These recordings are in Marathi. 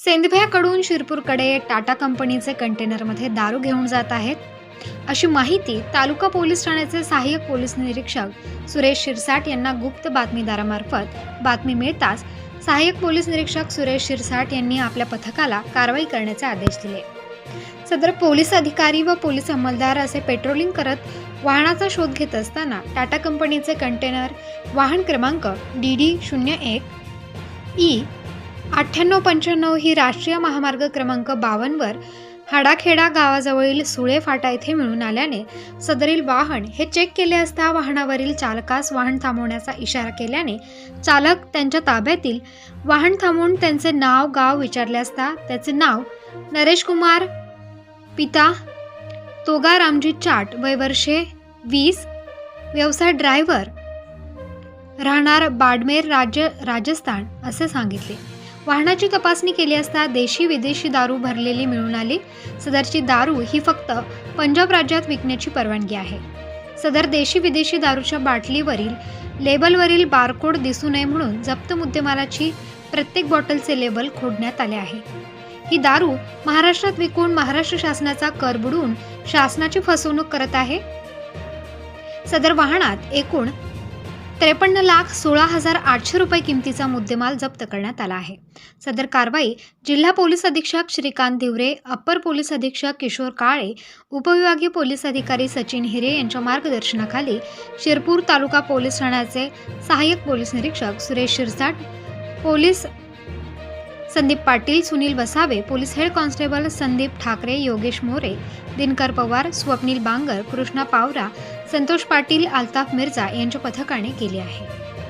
सेंदभ्याकडून शिरपूरकडे टाटा कंपनीचे कंटेनरमध्ये दारू घेऊन जात आहेत. अशी माहिती तालुका पोलीस ठाण्याचे सहाय्यक पोलीस निरीक्षक सुरेश शिरसाट यांना गुप्त बातमीदारामार्फत बातमी मिळताच सहाय्यक पोलीस निरीक्षक सुरेश शिरसाट यांनी आपल्या पथकाला कारवाई करण्याचे आदेश दिले. सदर पोलीस अधिकारी व पोलीस अंमलदार असे पेट्रोलिंग करत वाहनाचा शोध घेत असताना टाटा कंपनीचे कंटेनर वाहन क्रमांक डी डी शून्य एक ई अठ्ठ्याण्णव पंच्याण्णव ही राष्ट्रीय महामार्ग क्रमांक बावन्नवर हाडाखेडा गावाजवळील सुळे फाटा येथे मिळून आल्याने सदरील वाहन हे चेक केले असता वाहनावरील चालकास वाहन थांबवण्याचा इशारा केल्याने चालक त्यांच्या ताब्यातील वाहन थांबवून त्यांचे नाव गाव विचारले असता त्याचे नाव नरेश कुमार पिता तोगा रामजी चाट वय वर्षे वीस व्यवसाय ड्रायव्हर राहणार बाडमेर राज्य राजस्थान असे सांगितले. वाहनाची तपासणी केली असता देशी विदेशी दारू भरलेली मिळून आली. सदरची दारू ही फक्त पंजाब राज्यात विकण्याची परवानगी आहे. सदर देशी विदेशी दारूच्या बाटलीवरील लेबलवरील बारकोड दिसू नये म्हणून जप्त मुद्देमालाची प्रत्येक बॉटलचे लेबल खोडण्यात आले आहे. ही दारू महाराष्ट्रात विकून महाराष्ट्र शासनाचा कर बुडवून शासनाची फसवणूक करत आहे? सदर वाहनात एकूण त्रेपन्न लाख सोळा हजार आठशे रुपये किमतीचा मुद्देमाल जप्त करण्यात आला आहे. सदर कारवाई जिल्हा पोलीस अधीक्षक श्रीकांत धिवरे अप्पर पोलीस अधीक्षक किशोर काळे उपविभागीय पोलीस अधिकारी सचिन हिरे यांच्या मार्गदर्शनाखाली शिरपूर तालुका पोलीस ठाण्याचे सहाय्यक पोलीस निरीक्षक Suresh Shirsat police Sandeep Patil Sunil Vasave police head constable Sandeep Thakare Yogesh More Dinkar Pawar Swapnil Bangar Krishna Pawara Santosh Patil Altaf Mirza यांच्या पथकाने केली आहे.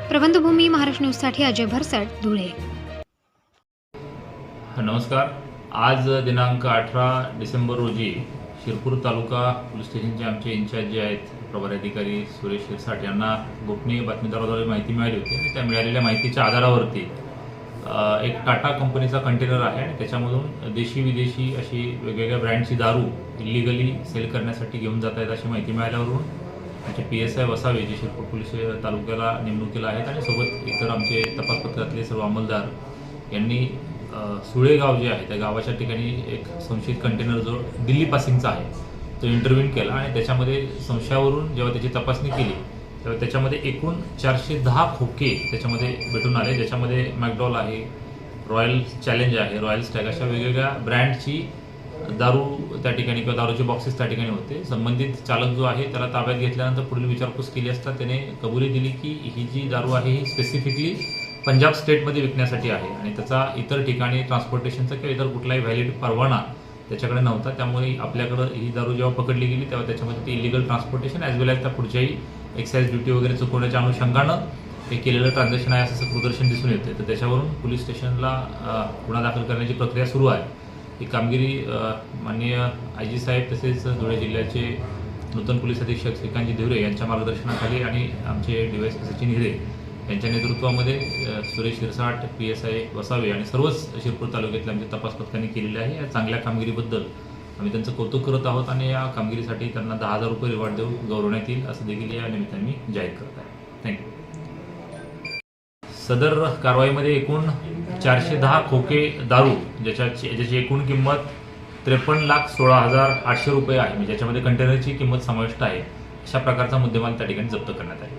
प्रबंधभूमी महाराष्ट्र न्यूजसाठी अजय भरसट धुळे. नमस्कार. आज दिनांक अठरा डिसेंबर रोजी शिरपूर तालुका पोलीस स्टेशनचे आमचे इन्चार्ज जे आहेत प्रभारी अधिकारी सुरेश शिरसाट यांना गोपनीय बातमीदाराद्वारे माहिती मिळाली होती आणि त्या मिळालेल्या माहितीच्या आधारावरती एक टाटा कंपनीचा कंटेनर आहे आणि त्याच्यामधून देशी विदेशी अशी वेगवेगळ्या ब्रँडची दारू इलिगली सेल करण्यासाठी घेऊन जात आहेत अशी माहिती मिळाल्यावरून आमचे पी एस आय वसावे जे शिरपूर पोलीस तालुक्याला नेमणुकीला आहेत आणि सोबत इतर आमचे तपास पथकातले सर्व अंमलदार यांनी सुळेगाव जे आहे त्या गावाच्या ठिकाणी एक संशयित कंटेनर जो दिल्ली पासिंगचा आहे तो इंटरव्ह्यून केला आणि त्याच्यामध्ये संशयावरून जेव्हा त्याची तपासणी केली तर त्याच्यामध्ये एकूण चारशे दहा खोके त्याच्यामध्ये भेटून आले. ज्याच्यामध्ये मॅकडॉल आहे रॉयल चॅलेंज आहे. रॉयल स्टॅग अशा वेगवेगळ्या ब्रँडची दारू त्या ठिकाणी किंवा दारूचे बॉक्सेस त्या ठिकाणी होते. संबंधित चालक जो आहे त्याला ताब्यात घेतल्यानंतर पुढील विचारपूस केली असता त्याने कबुली दिली की ही जी दारू आहे ही स्पेसिफिकली पंजाब स्टेटमध्ये विकण्यासाठी आहे आणि त्याचा इतर ठिकाणी ट्रान्सपोर्टेशनचा किंवा इतर कुठलाही व्हॅलिड परवाना त्याच्याकडे नव्हता. त्यामुळे आपल्याकडं ही दारू जेव्हा पकडली गेली तेव्हा त्याच्यामध्ये ते illegal transportation as well as त्या पुढच्याही एक्साईज ड्युटी वगैरे चुकवण्याच्या अनुषंगानं हे केलेलं ट्रान्झॅक्शन आहे असं प्रदर्शन दिसून येते तर त्याच्यावरून पोलीस स्टेशनला गुन्हा दाखल करण्याची प्रक्रिया सुरू आहे. ही कामगिरी माननीय आय जी साहेब तसेच धुळे जिल्ह्याचे नूतन पोलीस अधीक्षक श्रीकांतजी देवरे यांच्या मार्गदर्शनाखाली आणि आमचे डी वाय सचिन हिरे यांच्या नेतृत्वामध्ये Suresh Shirsat P S I Vasave आणि सर्वच शिरपूर तालुक्यातल्या आमच्या तपास पथकांनी केलेले आहे. या चांगल्या कामगिरीबद्दल आम्ही त्यांचं कौतुक करत आहोत आणि या कामगिरीसाठी त्यांना दहा हजार रुपये रिवॉर्ड देऊन गौरवण्यात येईल असं देखील या निमित्ताने मी जाहीर करत आहे. थँक्यू सदर कारवाईमध्ये एकूण चारशे दहा खोके दारू ज्याच्या ज्याची एकूण किंमत त्रेपन्न लाख सोळा हजार आठशे रुपये आहे. म्हणजे ज्याच्यामध्ये कंटेनरची किंमत समाविष्ट आहे. अशा प्रकारचा मुद्देमाल त्या ठिकाणी जप्त करण्यात आहे